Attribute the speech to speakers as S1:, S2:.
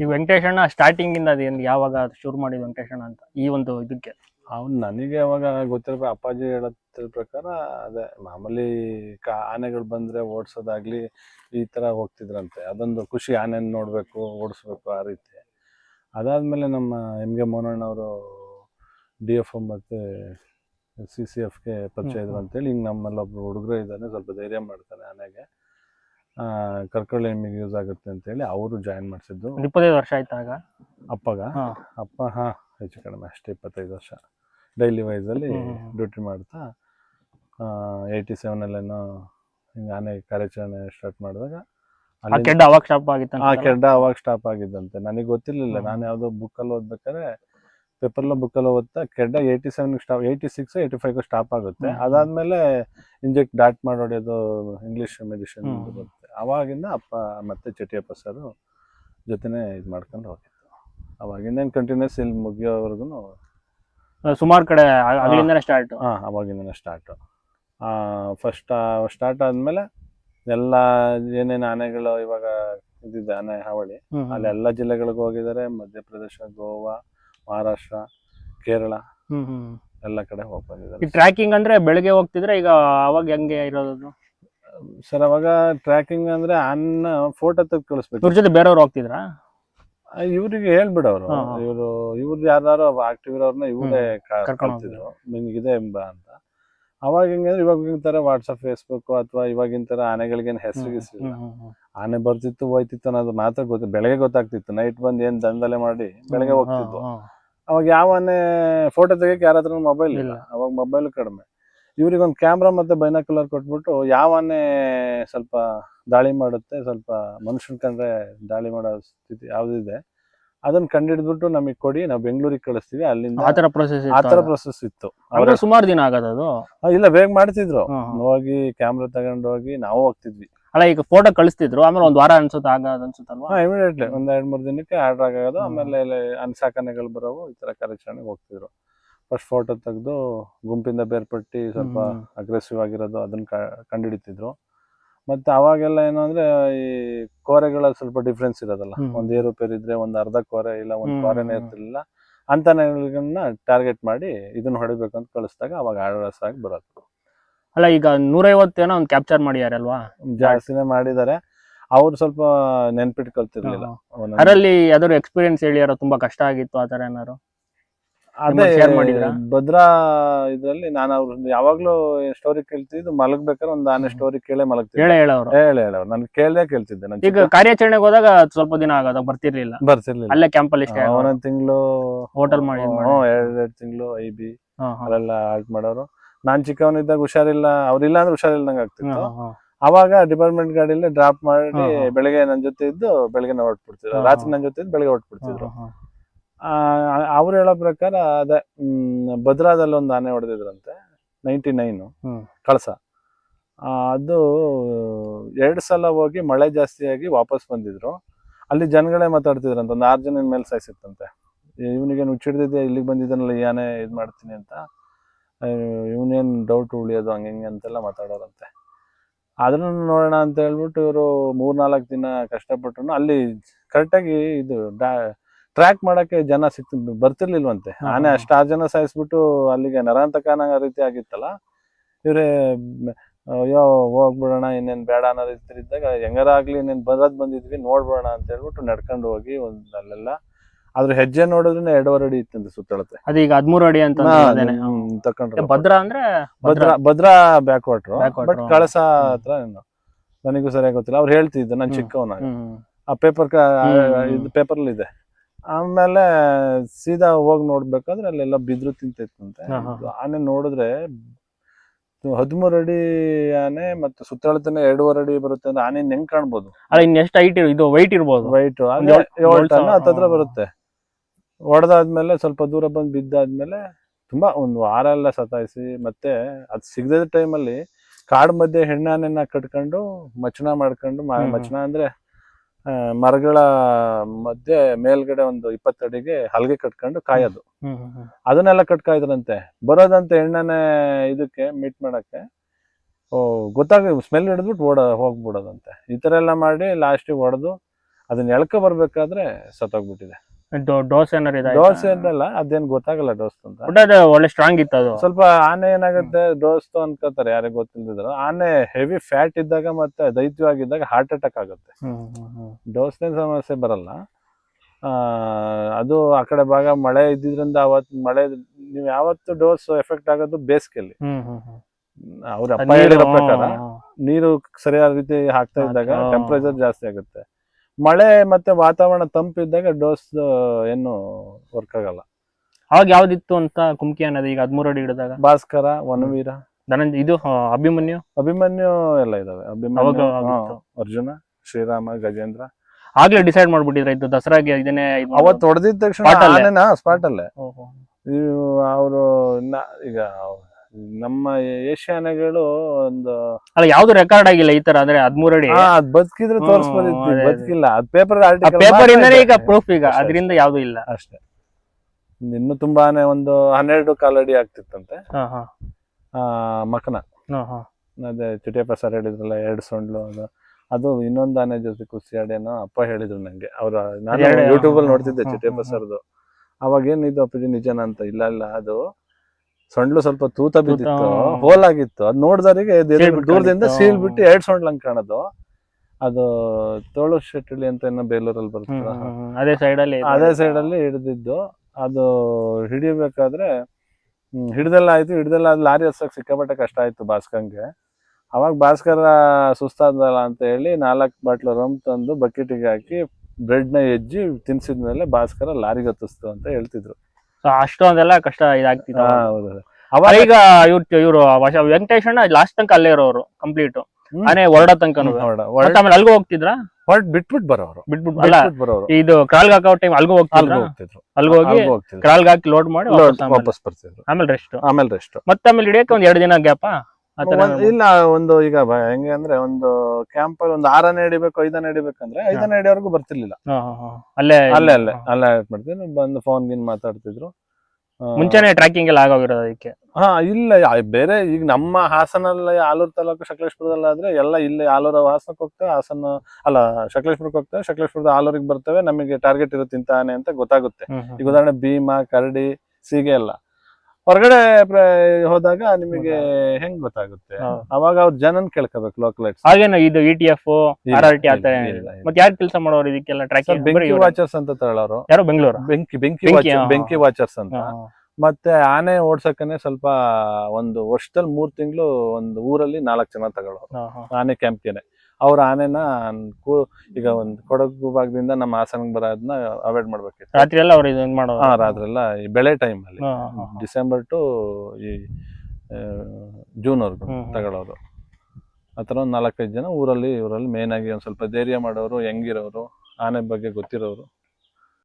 S1: ಈ ವೆಂಕಟೇಶಣ್ಣ ಸ್ಟಾರ್ಟಿಂಗ್ ಇಂದ ಅದೇನು ಯಾವಾಗ ಶುರು ಮಾಡಿದ ವೆಂಕಟೇಶಣ್ಣ ಅಂತ ಈ ಒಂದು ಇದಕ್ಕೆ?
S2: ಅವ್ನು ನನಗೆ ಅವಾಗ ಗೊತ್ತಿರೋ ಅಪ್ಪಾಜಿ ಹೇಳತ್ತಿರ ಪ್ರಕಾರ ಅದೇ ಮಾಮೂಲಿ ಕಾ ಆನೆಗಳು ಬಂದ್ರೆ ಓಡಿಸೋದಾಗ್ಲಿ ಈ ತರ ಹೋಗ್ತಿದ್ರಂತೆ. ಅದೊಂದು ಖುಷಿ ಆನೆನ ನೋಡಬೇಕು ಓಡಿಸ್ಬೇಕು ಆ ರೀತಿ. ಅದಾದ್ಮೇಲೆ ನಮ್ಮ ಎಂ ಗೆ ಮೋಹನಣ್ಣವರು ಡಿ ಎಫ್ ಮತ್ತೆ ಸಿ ಸಿ ಎಫ್ಗೆ ಪರಿಚಯ ಇದ್ರು ಅಂತೇಳಿ ಹಿಂಗೆ ನಮ್ಮಲ್ಲಿ ಒಬ್ರು ಹುಡುಗರು ಇದ್ದಾನೆ ಸ್ವಲ್ಪ ಧೈರ್ಯ ಮಾಡ್ತಾನೆ ಆನೆಗೆ. ಕರ್ಕೊಳ್ಳಿ ಎಮ್ಮಿಗೆ ಯೂಸ್ ಆಗುತ್ತೆ ಅಂತ ಹೇಳಿ ಅವರು ಜಾಯಿನ್ ಮಾಡಿಸಿದ್ದು
S1: ಇಪ್ಪತ್ತೈದು ವರ್ಷ ಆಯ್ತಾಗ ಆಗ?
S2: ಅಪ್ಪಗ. ಅಪ್ಪ ಹಾ ಹೆಚ್ಚು ಕಡಿಮೆ ಅಷ್ಟೇ ಇಪ್ಪತ್ತೈದು ವರ್ಷ. ಡೈಲಿ ವೈಸಲ್ಲಿ. ಡ್ಯೂಟಿ ಮಾಡ್ತಾ ಏಯ್ಟಿ ಸೆವೆನಲ್ಲೇನೋ ಹಿಂಗೆ ಆನೆ ಕಾರ್ಯಾಚರಣೆ ಸ್ಟಾರ್ಟ್ ಮಾಡಿದಾಗ
S1: ಆ ಕೆಡ್ಡ ಅವಾಗ ಸ್ಟಾಪ್ ಆಗಿತ್ತು
S2: ಆ ಕೆಡ್ಡ ಅವಾಗ ಸ್ಟಾಪ್ ಆಗಿದ್ದಂತೆ. ನನಗೆ ಗೊತ್ತಿರ್ಲಿಲ್ಲ. ನಾನು ಯಾವುದೋ ಬುಕ್ಕಲ್ಲಿ ಓದ್ಬೇಕಾದ್ರೆ ಪೇಪರ್ಲ ಬುಕ್ಕಲ್ಲಿ ಓದ್ತಾ ಕೆಡ್ಡ eighty ಸೆವೆನ್ಗೆ stop eighty six eighty five stop ಆಗುತ್ತೆ ಅದಾದಮೇಲೆ ಇಂಜೆಕ್ಟ್ ಡಾಟ್ ಮಾಡಿ ಹೊಡೆಯೋದು ಇಂಗ್ಲಿಷ್ ಮೆಡಿಸಿನ್. ಬರುತ್ತೆ. ಅವಾಗಿಂದ ಅಪ್ಪ ಮತ್ತೆ ಚಟಿಯಪ್ಪ ಸರ್ ಜೊತೆನೇ ಇದು ಮಾಡ್ಕೊಂಡು ಹೋಗಿತ್ತು ಅವಾಗಿಂದ ಕಂಟಿನ್ಯೂಸ್ ಇಲ್ಲಿ ಮುಗಿಯೋವರೆಗೂ
S1: ಸುಮಾರು ಕಡೆ ಅಲ್ಲಿಂದನೇ ಸ್ಟಾರ್ಟ್
S2: ಹಾಂ ಅವಾಗಿಂದನೇ ಸ್ಟಾರ್ಟು ಫಸ್ಟ್ ಸ್ಟಾರ್ಟ್ ಆದಮೇಲೆ ಎಲ್ಲ ಏನೇನು ಆನೆಗಳು ಇವಾಗ ಇದಿದೆ ಆನೆ ಹಾವಳಿ ಅಲ್ಲಿ ಎಲ್ಲ ಜಿಲ್ಲೆಗಳಿಗೂ ಹೋಗಿದ್ದಾರೆ ಮಧ್ಯಪ್ರದೇಶ ಗೋವಾ ಮಹಾರಾಷ್ಟ್ರ ಕೇರಳ ಎಲ್ಲ ಕಡೆ ಹೋಗಿ ಬಂದಿದ್ದಾರೆ
S1: ಟ್ರ್ಯಾಕಿಂಗ್ ಅಂದ್ರೆ ಬೆಳಗ್ಗೆ ಹೋಗ್ತಿದ್ರೆ ಈಗ ಅವಾಗ ಹೆಂಗೆ ಇರೋದು?
S2: ಸರ್ ಅವಾಗ ಟ್ರ್ಯಾಕಿಂಗ್ ಅಂದ್ರೆ ಅನ್ನ ಫೋಟೋ ತೆಗೆದು ಕಳಿಸ್ಬೇಕು.
S1: ಇವ್ರ ಜೊತೆ ಬೇರೆಯವ್ರು ಹೋಗ್ತಿದ್ರಾ?
S2: ಇವ್ರಿಗೆ ಹೇಳ್ಬಿಡೋರು
S1: ಹಾ, ಹಾ.
S2: ಇವರು ಇವ್ರು ಯಾರು ಆಕ್ಟಿವ್ ಇರೋರ್ನ ಇವರೇ
S1: ಕರ್ಕೊಂಡು
S2: ಕಳ್ತಿದ್ರು ನಿನಗಿದೆ ಎಂಬ ಅಂತ. ಅವಾಗ ಹೆಂಗಂದ್ರೆ ಇವಾಗಿನ ತರ ವಾಟ್ಸಪ್ ಫೇಸ್ಬುಕ್ ಅಥವಾ ಇವಾಗಿನ ತರ ಆನೆಗಳಿಗೇನು ಹೆಸರು. ಆನೆ ಬರ್ತಿತ್ತು ಹೋಯ್ತಿತ್ತು ಅನ್ನೋದು ಮಾತ್ರ ಗೊತ್ತು ಬೆಳಗ್ಗೆ ಗೊತ್ತಾಗ್ತಿತ್ತು. ನೈಟ್ ಬಂದು ಏನ್ ದಂಧಲೆ ಮಾಡಿ ಬೆಳಗ್ಗೆ
S1: ಹೋಗ್ತಿತ್ತು
S2: ಅವಾಗ ಯಾವ ಆನೆ ಫೋಟೋ ತೆಗಿಯಕ್ಕೆ ಯಾರ ಹತ್ರ ಮೊಬೈಲ್ ಇಲ್ಲ.
S1: ಇಲ್ಲ.
S2: ಅವಾಗ ಮೊಬೈಲ್ ಕಡಿಮೆ. ಇವ್ರಿಗೆ ಒಂದು ಕ್ಯಾಮ್ರಾ ಮತ್ತೆ ಬೈನಾಕ್ಯುಲರ್ ಕೊಟ್ಬಿಟ್ಟು ಯಾವ ಆನೆ ಸ್ವಲ್ಪ ದಾಳಿ ಮಾಡುತ್ತೆ ಸ್ವಲ್ಪ ಮನುಷ್ಯನ್ ಕಂಡ್ರೆ ದಾಳಿ ಮಾಡೋ ಸ್ಥಿತಿ ಯಾವ್ದಿದೆ ಅದನ್ನ ಕಂಡಿಡ್ಬಿಟ್ಟು ನಮಗೆ ಕೊಡಿ ನಾವು ಬೆಂಗಳೂರಿಗೆ ಕಳಿಸ್ತೀವಿ ಅಲ್ಲಿಂದ
S1: ಆ ತರ ಪ್ರೊಸೆಸ್
S2: ಆ ತರ ಪ್ರೊಸೆಸ್ ಇತ್ತು. ಅವ್ರ
S1: ಸುಮಾರು ದಿನ ಆಗದ ಅದು?
S2: ಇಲ್ಲ ಬೇಗ ಮಾಡ್ತಿದ್ರು. ಹೋಗಿ ಕ್ಯಾಮ್ರಾ ತಗೊಂಡು ಹೋಗಿ ನಾವು ಹೋಗ್ತಿದ್ವಿ.
S1: ಅಲ್ಲ ಈಗ ಫೋಟೋ ಕಳಿಸ್ತಿದ್ರು ಆಮೇಲೆ ಒಂದ್ ವಾರ ಅನ್ಸುತ್ತೆ ಆಗ ಅನ್ಸುತ್ತಲ್ವಾ?
S2: ಇಮಿಡಿಯೇಟ್ಲಿ ಒಂದ್ ಎರಡ್ ಮೂರ್ ದಿನಕ್ಕೆ ಆರ್ಡರ್ ಆಗೋದು ಆಮೇಲೆ ಇಲ್ಲಿ ಅನ್ಸಾಕನೆಗಳು ಬರೋವು ಈ ತರ ಕಾರ್ಯಾಚರಣೆಗೆ ಹೋಗ್ತಿದ್ರು. ಫಸ್ಟ್ ಫೋಟೋ ತೆಗೆದು ಗುಂಪಿಂದ ಬೇರ್ಪಟ್ಟು ಸ್ವಲ್ಪ ಅಗ್ರೆಸಿವ್ ಆಗಿರೋದು ಅದನ್ನ ಕಂಡು ಕಂಡುಹಿಡಿತಿದ್ರು. ಮತ್ತೆ ಅವಾಗೆಲ್ಲ ಏನು ಅಂದ್ರೆ ಈ ಕೋರೆಗಳ ಸ್ವಲ್ಪ ಡಿಫ್ರೆನ್ಸ್ ಇರೋದಲ್ಲ. ಒಂದು ಏರುಪೇರು ಇದ್ರೆ ಒಂದ್ ಅರ್ಧ ಕೋರೆ ಇಲ್ಲ ಒಂದ್ ಕೋರೆನೇ ಇರ್ತಿರ್ಲಿಲ್ಲ ಅಂತ ಟಾರ್ಗೆಟ್ ಮಾಡಿ ಇದನ್ನ ಹೊಡಿಬೇಕು ಅಂತ ಕಳಿಸಿದಾಗ ಅವಾಗ ಆರ್ಡರ್ಸ್ ಆಗಿ ಬರೋದು.
S1: ಅಲ್ಲ ಈಗ ನೂರೈವತ್ತೇನೋ ಒಂದು ಕ್ಯಾಪ್ಚರ್ ಮಾಡಿದಾರಲ್ವಾ?
S2: ಜಾಸ್ತಿನೇ ಮಾಡಿದ್ದಾರೆ ಅವ್ರು ಸ್ವಲ್ಪ ನೆನ್ಪಿಟ್ಕೊಳ್ತಿರ್ಲಿಲ್ಲ.
S1: ಅದರಲ್ಲಿ ಯಾವ್ದಾದ್ರು ಎಕ್ಸ್ಪೀರಿಯನ್ಸ್ ಹೇಳಿಯಾರ? ತುಂಬಾ ಕಷ್ಟ ಆಗಿತ್ತು ಆತರ ಏನಾರು
S2: ಅದೇ
S1: ನಿಮ್ಮಲ್ಲಿ share ಮಾಡಿದ್ರಾ?
S2: ಭದ್ರಾ ಇದ್ರಲ್ಲಿ ನಾನು ಅವ್ರ ಯಾವಾಗ್ಲೂ ಸ್ಟೋರಿ ಕೇಳ್ತಿದ್ದು ಮಲಗ್ಬೇಕಾದ್ರೆ ಒಂದು ಆನೆ ಸ್ಟೋರಿ ಕೇಳೇ ಮಲಗ್ತಿದ್ದೆ
S1: ಹೇಳೇ ಹೇಳೋರು
S2: ಹೇಳಿ ಹೇಳ ನನ್ ಕೇಳದೆ ಕೇಳ್ತಿದ್ದೆ ನನ್
S1: ಈಗ ಕಾರ್ಯಾಚರಣೆಗೆ ಹೋದಾಗ ಸ್ವಲ್ಪ ದಿನ ಆಗೋದ ಬರ್ತಿರ್ಲಿಲ್ಲ
S2: ಬರ್ತಿರ್ಲಿಲ್ಲ
S1: ಅಲ್ಲೇ ಕ್ಯಾಂಪಲ್ಲಿ ಇಷ್ಟೇ
S2: ಒಂದೊಂದ್ ತಿಂಗಳು
S1: ಹೋಟೆಲ್ ಮಾಡಿ ಇದ್ ಮಾಡಿ.
S2: ಎರಡ್ ಎರಡ್ ತಿಂಗಳು ಐಬಿ ಬಿ. ಅಲ್ಲೆಲ್ಲ ಆಲ್ಟ್ ಮಾಡೋರು ನಾನ್ ಚಿಕ್ಕವನಿದ್ದಾಗ ಹುಷಾರಿಲ್ಲ ಅವ್ರಿಲ್ಲ ಅಂದ್ರೆ ಹುಷಾರಿಲ್ದಂಗ ಆಗ್ತಿತ್ತು. ಅವಾಗ ಡಿಪಾರ್ಟ್ಮೆಂಟ್ ಗಾಡಿಲಿ ಡ್ರಾಪ್ ಮಾಡಿ
S1: ಹಾ, ಹಾ.
S2: ಬೆಳಿಗ್ಗೆ ನನ್ ಜೊತೆ ಇದ್ದು ಬೆಳಿಗ್ಗೆ ಹೊರಟ್ಬಿಡ್ತಿದ್ರು
S1: ಹಾ,
S2: ರಾತ್ರಿ
S1: ಹಾ.
S2: ನನ್ ಜೊತೆ ಇದ್ದು ಬೆಳಿಗ್ಗೆ ಹೊರಟ್ಬಿಡ್ತಿದ್ರು. ಅವ್ರು ಹೇಳೋ ಪ್ರಕಾರ ಅದೇ ಭದ್ರಾದಲ್ಲಿ ಒಂದು ಆನೆ ಹೊಡೆದಿದ್ರಂತೆ ನೈಂಟಿ ನೈನು ಕಳಸ. ಅದು ಎರಡು ಸಲ ಹೋಗಿ ಮಳೆ ಜಾಸ್ತಿ ಆಗಿ ವಾಪಸ್ ಬಂದಿದ್ರು. ಅಲ್ಲಿ ಜನಗಳೇ ಮಾತಾಡ್ತಿದ್ರಂತ ಒಂದು ಆರು ಜನ ಮೇಲೆ ಸಾಯಿಸಿತ್ತಂತೆ. ಇವನಿಗೆ ಹುಚ್ಚಿಡ್ದಿದ್ದೆ ಇಲ್ಲಿಗೆ ಬಂದಿದ್ದಾನಲ್ಲ ಈ ಆನೆ ಇದು ಮಾಡ್ತೀನಿ ಅಂತ. ಇವನೇನು ಡೌಟ್ ಉಳಿಯೋದು ಹಂಗೆ ಹಿಂಗೆ ಅಂತೆಲ್ಲ ಮಾತಾಡೋರಂತೆ. ಅದನ್ನು ನೋಡೋಣ ಅಂತ ಹೇಳ್ಬಿಟ್ಟು ಇವರು ಮೂರ್ನಾಲ್ಕು ದಿನ ಕಷ್ಟಪಟ್ರು ಅಲ್ಲಿ ಕರೆಕ್ಟಾಗಿ ಇದು ಡಾ ಟ್ರ್ಯಾಕ್ ಮಾಡಕ್ಕೆ ಜನ ಸಿಕ್ ಬರ್ತಿರ್ಲಿಲ್ವಂತೆ. ಆನೆ
S1: ಅಷ್ಟು
S2: ಅಷ್ಟಾರು ಜನ ಸಾಯಿಸ್ಬಿಟ್ಟು ಅಲ್ಲಿಗೆ ನರಾಂತಕಾನ ರೀತಿ ಆಗಿತ್ತಲ್ಲ ಇವ್ರೆ ಅಯ್ಯೋ ಹೋಗ್ಬಿಡೋಣ ಇನ್ನೇನ್ ಬೇಡ ಅನ್ನೋ ರೀತಿ ಇದ್ದಾಗ ಹೆಂಗಾರ ಆಗ್ಲಿ ಇನ್ನೇನ್ ಬರೋದ್ ಬಂದಿದ್ವಿ ನೋಡ್ಬಿಡೋಣ ಅಂತ ಹೇಳ್ಬಿಟ್ಟು ನಡ್ಕೊಂಡು ಹೋಗಿ ಒಂದ್ ಅಲ್ಲೆಲ್ಲ ಅದ್ರ ಹೆಜ್ಜೆ ನೋಡಿದ್ರೆ ಎರಡೂವರೆ ಅಡಿ ಇತ್ತಂತೆ ಸುತ್ತಳತೆ
S1: ಅದೀಗ ಹದ್ಮೂರು ಅಡಿ ಅಂತ
S2: ತಕೊಂಡ್ರೆ.
S1: ಭದ್ರಾ ಅಂದ್ರೆ
S2: Bhadra Bhadra. Back water but Kalasa ಹತ್ರ ನನಗೂ ಸರಿಯಾಗಿ ಗೊತ್ತಿಲ್ಲ. ಅವ್ರು ಹೇಳ್ತಿದ್ದು ನಾನು
S1: ಚಿಕ್ಕವನ
S2: ಚಿಕ್ಕವನಾಗ. ಆ ಪೇಪರ್. ಇದು ಪೇಪರ್ ಇದೆ. ಆಮೇಲೆ ಸೀದಾ ಹೋಗಿ ನೋಡ್ಬೇಕಾದ್ರೆ ಅಲ್ಲೆಲ್ಲ ಬಿದ್ರು ತಿಂತೈತಂತೆ. ಆನೆ ನೋಡಿದ್ರೆ ಹದಿಮೂರು ಅಡಿ ಆನೆ ಮತ್ತೆ ಸುತ್ತಳತನ ಎರಡೂವರೆ ಅಡಿ ಬರುತ್ತೆ ಅಂದ್ರೆ ಆನೆ ಹೆಂಗ್ ಕಾಣ್ಬೋದು?
S1: ಅಲ್ಲ ಇನ್ ಎಷ್ಟು ಹೈಟ್ ಇದು ವೈಟ್ ಇರ್ಬೋದು.
S2: ವೈಟ್
S1: ಏಳ್-
S2: ಟನ್ ಹತ್ತತ್ರ ಬರುತ್ತೆ. ಹೊಡೆದಾದ್ಮೇಲೆ ಸ್ವಲ್ಪ ದೂರ ಬಂದು ಬಿದ್ದಾದ್ಮೇಲೆ ತುಂಬಾ ಒಂದು ವಾರ ಎಲ್ಲ ಸತಾಯಿಸಿ ಮತ್ತೆ ಅದ್ ಸಿಗದ ಟೈಮಲ್ಲಿ ಕಾಡ್ ಮಧ್ಯೆ ಹೆಣ್ಣಾನೆನ ಕಟ್ಕೊಂಡು ಮಚನ ಮಾಡ್ಕೊಂಡು ಮಚನ ಅಂದ್ರೆ ಮರಗಳ ಮಧ್ಯೆ ಮೇಲ್ಗಡೆ ಒಂದು ಇಪ್ಪತ್ತಡಿಗೆ ಹಲ್ಗೆ ಕಟ್ಕೊಂಡು ಕಾಯೋದು. ಅದನ್ನೆಲ್ಲ ಕಟ್ಕಾಯಿದ್ರಂತೆ. ಬರೋದಂತೆ ಎಣ್ಣೆನೆ ಇದಕ್ಕೆ ಮೀಟ್ ಮಾಡಕ್ಕೆ. ಓ ಗೊತ್ತಾಗ ಸ್ಮೆಲ್ ಹಿಡಿದ್ಬಿಟ್ಟು ಓಡ ಹೋಗ್ಬಿಡೋದಂತೆ. ಈ ಥರ ಎಲ್ಲ ಮಾಡಿ ಲಾಸ್ಟಿಗೆ ಹೊಡೆದು ಅದನ್ನ ಎಳ್ಕೊ ಬರ್ಬೇಕಾದ್ರೆ ಸತ್ತೋಗ್ಬಿಟ್ಟಿದೆ.
S1: ಡೋಸ್ ಏನಾರು ಇದೆ
S2: ಡೋಸ್ ಏನಲ್ಲ ಅದೇನ್ ಗೊತ್ತಾಗಲ್ಲ ಡೋಸ್ ಅಂತ.
S1: ಬಟ್ ಅದು ಒಳ್ಳೆ ಸ್ಟ್ರಾಂಗ್ ಇತ್ತು ಅದು.
S2: ಸ್ವಲ್ಪ ಆನೆ ಏನಾಗುತ್ತೆ ಡೋಸ್ ಅನ್ಕೋತಾರೆ ಯಾರಿಗೆ ಗೊತ್ತಿಲ್ದಿದ್ರು. ಆನೆ ಹೆವಿ ಫ್ಯಾಟ್ ಇದ್ದಾಗ ಮತ್ತೆ ದೈತ್ಯವಾಗಿದ್ದಾಗ ಹಾರ್ಟ್ ಅಟ್ಯಾಕ್ ಆಗುತ್ತೆ.
S1: ಡೋಸ್ ಹ್ಮ್ ಹ್ಮ್
S2: ಸಮಸ್ಯೆ ಬರಲ್ಲ. ಆ, ಅದು ಆ ಕಡೆ ಭಾಗ ಮಳೆ ಇದ್ದಿದ್ರಿಂದ ಅವತ್ ಮಳೆ ನೀವು ಯಾವತ್ತು ಡೋಸ್ ಎಫೆಕ್ಟ್ ಆಗೋದು ಬೇಸಿಗೆಯಲ್ಲಿ ಅವ್ರ ಅಪ್ಪ
S1: ನೀರು,
S2: ಹೇಳಿರೋ ಪ್ರಕಾರ ನೀರು ಸರಿಯಾದ ರೀತಿ ಹಾಕ್ತಾ ಇದ್ದಾಗ ಟೆಂಪರೇಚರ್ ಜಾಸ್ತಿ ಆಗುತ್ತೆ. ಮಳೆ ಮತ್ತೆ ವಾತಾವರಣ ತಂಪಿದ್ದಾಗ ಡೋಸ್ ಏನು ವರ್ಕ್ ಆಗಲ್ಲ.
S1: ಅವಾಗ ಯಾವ್ದಿತ್ತು ಅಂತ ಕುಮ್ಕಿ ಅನ್ನೋದು ಈಗ ಹದಿಮೂರು ಅಡಿ ಹಿಡಿದಾಗ?
S2: ಭಾಸ್ಕರ ವನವೀರ.
S1: ಧನಂಜಯ ಇದು ಆ, ಅಭಿಮನ್ಯು?
S2: ಅಭಿಮನ್ಯು ಎಲ್ಲ ಇದಾವೆ.
S1: ಅವಾಗ
S2: ಅಭಿಮನ್ಯು ಹಾ,
S1: ಆಗಿತ್ತು.
S2: ಅರ್ಜುನ ಶ್ರೀರಾಮ ಗಜೇಂದ್ರ.
S1: ಆಗ್ಲೇ ಡಿಸೈಡ್ ಮಾಡ್ಬಿಟ್ಟಿದ್ರೆ ಇದು ದಸರಾಗೆ ಇದನ್ನೇ ಇದ್ ಮಾಡೋದು.
S2: ಅವತ್ತು ಹೊಡೆದಿದ ತಕ್ಷಣ
S1: Spot ಅಲ್ಲೇ?
S2: ಆನೆನ? ಸ್ಪಾಟ್ ಅಲ್ಲೇ?
S1: ಓಹೋ.
S2: ಅವರು ಈಗ ನಮ್ಮ ಏಷ್ಯಾನೆಗಳು ಒಂದು
S1: ಅಲ್ಲ ಯಾವ್ದು ರೆಕಾರ್ಡ್ ಆಗಿಲ್ಲ ಈ ತರ ಅಂದ್ರೆ ಹದ್ಮೂರು ಅಡಿ
S2: ಹಾ, ಅದ್ ಬದುಕಿದ್ರೆ ತೋರಿಸ್ಬೋದಿತ್ತು. ಬದುಕಿಲ್ಲ. ಅದ್ ಪೇಪರ್
S1: ಪೇಪರ್ ಇಂದನೇ ಈಗ ಪ್ರೂಫ್ ಈಗ
S2: ಅಷ್ಟೇ,
S1: ಅದರಿಂದ ಯಾವ್ದು ಇಲ್ಲ.
S2: ಅಷ್ಟೇ. ಇನ್ನು ತುಂಬಾನೇ ಒಂದು ಹನ್ನೆರಡು ಕಾಲಡಿ ಆಗ್ತಿತ್ತಂತೆ.
S1: ಹಾ ಹಾ.
S2: ಆ ಮಕನ.
S1: ಹಾ ಹಾ.
S2: ಅದೇ ಚುಟಿಯಪ್ಪ ಸರ್ ಹೇಳಿದ್ರಲ್ಲ ಎರಡು ಸೊಂಡ್ಲು ಅದು. ಅದು ಇನ್ನೊಂದು ಆನೆ ಜೊತೆ ಕುಸಿಯಾಡೇನೋ ಅಪ್ಪ ಹೇಳಿದ್ರು ನಂಗೆ. ಅವ್ರ ನಾನು
S1: ಎರಡು-
S2: ಯೂಟ್ಯೂಬ್ ಅಲ್ಲಿ ನೋಡ್ತಿದ್ದೆ
S1: ಹ್ಮ್,
S2: ಚಿಟಿಯಪ್ಪ
S1: ಹ್ಮ್,
S2: ಸರ್ದು. ಅವಾಗ ಏನಿದು ಅಪ್ಪಾಜಿ ನಿಜನ ಅಂತ? ಇಲ್ಲ ಇಲ್ಲ ಅದು ಸೊಂಡ್ಲು ಸ್ವಲ್ಪ ತೂತ ಬಿದ್ದಿತ್ತು. ಹೋಲ್ ಆಗಿತ್ತು. ಅದ್ ನೋಡ್ದವರಿಗೆ ದೂರದಿಂದ. ಸೀಲ್ ಬಿಟ್ಟು ಎರಡ್ ಸೊಂಡ್ಲ ಹಂಗ್ ಕಾಣೋದು. ಅದು ತೋಳು ಶೆಟ್ಟಳಿ ಅಂತ ಏನೋ ಬೇಲೂರಲ್ಲಿ ಬರ್ತದೆ.
S1: ಅದೇ ಸೈಡ್ ಅಲ್ಲಿ
S2: ಅದೇ ಸೈಡ್ ಅಲ್ಲಿ ಹಿಡಿದಿದ್ದು. ಅದು ಹಿಡಿಬೇಕಾದ್ರೆ ಹಿಡ್ದಲ್ಲ ಆಯ್ತು. ಹಿಡ್ದೆಲ್ಲ ಅದು ಲಾರಿ ಹಸ್ಸಕ್ ಸಿಕ್ಕಾಪಟ್ಟೆ ಕಷ್ಟ ಆಯ್ತು ಭಾಸ್ಕಂಗೆ ಅವಾಗ ಭಾಸ್ಕರ ಸುಸ್ತಾದಲ್ಲ ಅಂತ ಹೇಳಿ ನಾಲ್ಕು ಬಾಟ್ಲು ರಮ್ ತಂದು ಬಕೆಟಿಗೆ ಹಾಕಿ ಬ್ರೆಡ್ನ ಎಜ್ಜಿ ತಿನ್ಸಿದ್ಮೇಲೆ ಭಾಸ್ಕರ ಲಾರಿಗೆ ಹತ್ತಿಸ್ತು ಅಂತ ಹೇಳ್ತಿದ್ರು.
S1: ಅಷ್ಟೊಂದೆಲ್ಲ ಕಷ್ಟ ಇದಾಗ್ತಿತ್ತು.
S2: ಹೌದು ಅವಾಗ
S1: ಈಗ ಇವ್ರು ಇವ್ರು ವೆಂಕಟೇಶ್ ಅಣ್ಣ ಲಾಸ್ಟ್ ತನಕ ಅಲ್ಲೇ ಇರೋರು ಕಂಪ್ಲೀಟ್ ಅನೇ ಹೊರಡ ತನಕ ಆಮೇಲೆ ಅಲ್ಗೂ ಹೋಗ್ತಿದ್ರ?
S2: ಹೊರಟ್ ಬಿಟ್ಬಿಟ್ ಬರೋರು.
S1: ಬಿಟ್ಬಿಟ್ಟು ಅಲ್ಲ
S2: ಬಿಟ್ಬಿಟ್ ಬರೋರು.
S1: ಇದು ಕ್ರಾಲ್ ಹಾಕೋ ಟೈಮ್ ಅಲ್ಗೂ ಹೋಗ್ತಾ
S2: ಅಲ್ಗೂ ಹೋಗ್ತಿದ್ರು.
S1: ಅಲ್ಗೂ ಹೋಗಿ
S2: ಕ್ರಾಲ್
S1: ಕ್ರಾಲ್ಗ್ ಹಾಕಿ ಲೋಡ್ ಮಾಡಿ ವಾಪಸ್
S2: ಬರ್ತಿದ್ರು.
S1: ಆಮೇಲೆ ರೆಸ್ಟ್
S2: ಆಮೇಲೆ ರೆಸ್ಟ್
S1: ಮತ್ತೆ ಆಮೇಲೆ ಹಿಡಿಯಕ್ಕೆ ಒಂದ್ ಎರಡು ದಿನ ಗ್ಯಾಪ
S2: ಇಲ್ಲ ಒಂದು ಈಗ ಹೆಂಗೆ ಅಂದ್ರೆ ಒಂದು ಕ್ಯಾಂಪ್ ಅಲ್ಲಿ ಒಂದು ಆರನೇ ಹಿಡಿಬೇಕು ಐದನೇ ಹಿಡಿಬೇಕಂದ್ರೆ ಐದನೇ ಹಿಡಿಯವರೆಗೂ ಬರ್ತಿರ್ಲಿಲ್ಲ.
S1: ಅಲ್ಲೇ
S2: ಅಲ್ಲೇ ಅಲ್ಲೇ ಅಲ್ಲೇ ಮಾಡ್ತಿದ್ರು ಬಂದು ಫೋನ್ ಗಿನ್ ಮಾತಾಡ್ತಿದ್ರು.
S1: ಮುಂಚೆನೆ ಟ್ರ್ಯಾಕಿಂಗ್ ಎಲ್ಲ ಆಗೋಗಿರೋದು ಅದಕ್ಕೆ?
S2: ಹಾ ಇಲ್ಲ ಬೇರೆ ಈಗ ನಮ್ಮ ಹಾಸನಲ್ಲಿ ಆಲೂರು ತಾಲೂಕು ಶಕಲೇಶ್ಪುರದಲ್ಲಾದ್ರೆ ಎಲ್ಲ ಇಲ್ಲಿ ಆಲೂರ ಹಾಸನಕ್ಕೆ ಹೋಗ್ತೇವೆ ಹಾಸನ ಅಲ್ಲ ಸಕಲೇಶ್ಪುರಕ್ಕೆ ಹೋಗ್ತೇವೆ ಸಕಲೇಶ್ಪುರದ ಆಲೂರಿಗೆ ಬರ್ತೇವೆ ನಮಗೆ ಟಾರ್ಗೆಟ್ ಇರುತ್ತೆ ಅಂತ ಗೊತ್ತಾಗುತ್ತೆ. ಈಗ ಉದಾಹರಣೆ ಭೀಮ ಕರಡಿ ಸೀಗೆ ಎಲ್ಲ. ಹೊರಗಡೆ ಹೋದಾಗ ನಿಮಗೆ ಹೆಂಗ್ ಗೊತ್ತಾಗುತ್ತೆ. ಅವಾಗ ಅವ್ರ ಜನನ್ ಕೇಳ್ಕೋಬೇಕು ಲೋಕಲ್
S1: ಹಾಗೇನು ಇದು E T F R R T ಆತರ. ಮತ್ತೆ ಯಾರು ಕೆಲಸ ಮಾಡೋರು ಇದಕ್ಕೆಲ್ಲ ಟ್ರ್ಯಾಕಿಂಗ್
S2: ಬೆಂಕಿ ವಾಚರ್ಸ್ ಅಂತ ತಗೊಳ್ಳೋರು.
S1: ಯಾರು? ಬೆಂಗಳೂರು?
S2: ಬೆಂಕಿ ಬೆಂಕಿ
S1: ಬೆಂಕಿ,
S2: ಬೆಂಕಿ ವಾಚರ್ಸ್ ಅಂತ. ಮತ್ತೆ ಆನೆ ಓಡ್ಸಕ್ಕನೆ ಸ್ವಲ್ಪ ಒಂದು ವರ್ಷದಲ್ಲಿ ಮೂರ್ ತಿಂಗಳು ಒಂದು ಊರಲ್ಲಿ ನಾಲ್ಕು ಜನ ತಗೊಳ್ಳೋರು. ಆನೆ ಕ್ಯಾಂಪ್ಗೆನೆ ಅವ್ರ ಆನೆನ ಕೂ ಈಗ ಒಂದು ಕೊಡಗು ಭಾಗದಿಂದ ನಮ್ಮ ಹಾಸನಕ್ಕೆ ಬರೋದನ್ನ ಅವಾಯ್ಡ್ ಮಾಡ್ಬೇಕಿತ್ತು.
S1: ರಾತ್ರಿ ಎಲ್ಲ ಅವ್ರು ಇದನ್ನ ಮಾಡೋದು?
S2: ಹಾ ರಾತ್ರೆಲ್ಲ ಈ ಬೆಳೆ ಟೈಮ್ ಅಲ್ಲಿ.
S1: ಹಾ, ಹಾ, ಹಾ.
S2: ಡಿಸೆಂಬರ್ ಟು ಈ ಜೂನ್ ವರ್ಗು
S1: ಹ್ಮ್, ಹ್ಮ್.
S2: ತಗೊಳ್ಳೋರು ಆ ಥರ ಒಂದು ನಾಲ್ಕೈದು ಜನ ಊರಲ್ಲಿ ಇವರಲ್ಲಿ ಮೇನ್ ಆಗಿ ಒಂದ್ ಸ್ವಲ್ಪ ಧೈರ್ಯ ಮಾಡೋರು ಹೆಂಗಿರೋರು ಆನೆ ಬಗ್ಗೆ ಗೊತ್ತಿರೋರು.